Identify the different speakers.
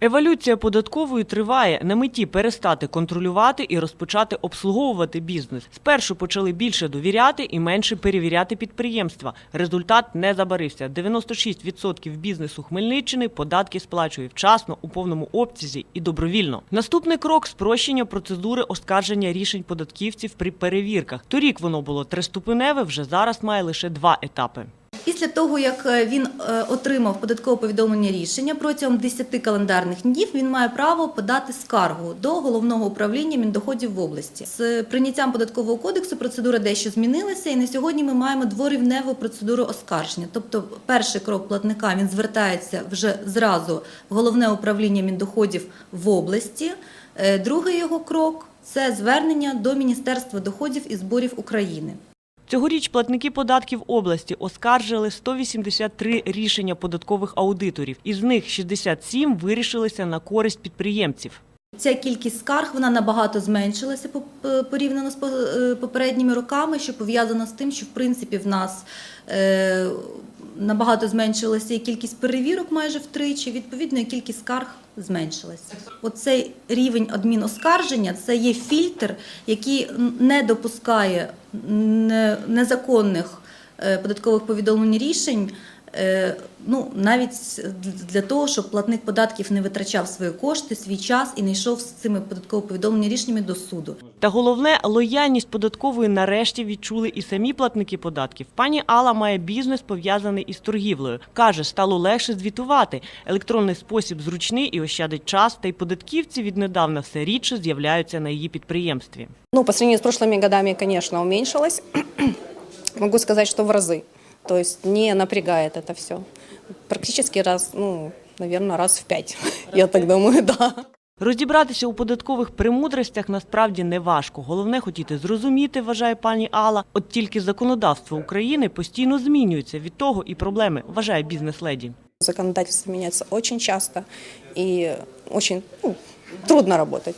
Speaker 1: Еволюція податкової триває на меті перестати контролювати і розпочати обслуговувати бізнес. Спершу почали більше довіряти і менше перевіряти підприємства. Результат не забарився. 96% бізнесу Хмельниччини податки сплачує вчасно, у повному обсязі і добровільно. Наступний крок спрощення процедури оскарження рішень податківців при перевірках. Торік воно було триступеневе, вже зараз має лише два етапи.
Speaker 2: Після того, як е, він е, отримав податкове повідомлення рішення протягом 10 календарних днів, він має право подати скаргу до головного управління Міндоходів в області. З прийняттям податкового кодексу процедура дещо змінилася, і на сьогодні ми маємо дворівневу процедуру оскарження. Тобто, перший крок платника він звертається вже зразу в головне управління Міндоходів в області. Е, Другий його крок це звернення до Міністерства доходів і зборів України.
Speaker 1: Цьогоріч платники податків області оскаржили 183 рішення податкових аудиторів. Із них 67 вирішилися на користь підприємців.
Speaker 2: Ця кількість скарг вона набагато зменшилася е, порівняно з е, попередніми роками, що пов'язано з тим, що в принципі в нас е, набагато зменшилася і кількість перевірок майже втричі, відповідно, і кількість скарг зменшилася. Оцей рівень адміноскарження це є фільтр, який не допускає незаконних е, податкових повідомлень рішень. Е, Ну, навіть для того, щоб платник податків не витрачав свої кошти, свій час і не йшов з цими податково повідомлення рішеннями до суду.
Speaker 1: Та головне, лояльність податкової нарешті відчули і самі платники податків. Пані Алла має бізнес пов'язаний із торгівлею. Каже, стало легше звітувати. Електронний спосіб зручний і ощадить час, та й податківці віднедавна все рідше з'являються на її підприємстві.
Speaker 3: Ну, по сравнению с прошлыми годами, конечно, уменьшилось. Могу сказать, что в разы. То есть не напрягает это все. Практически раз, ну, наверное, раз в пять. Я так думаю, да.
Speaker 1: Розібратися у податкових премудростях насправді не важко. Головне хотіти зрозуміти, вважає пані Алла. От тільки законодавство України постійно змінюється. Від того і проблеми, вважає бізнес-леді.
Speaker 3: Законодательство меняется очень часто и очень ну, трудно работать.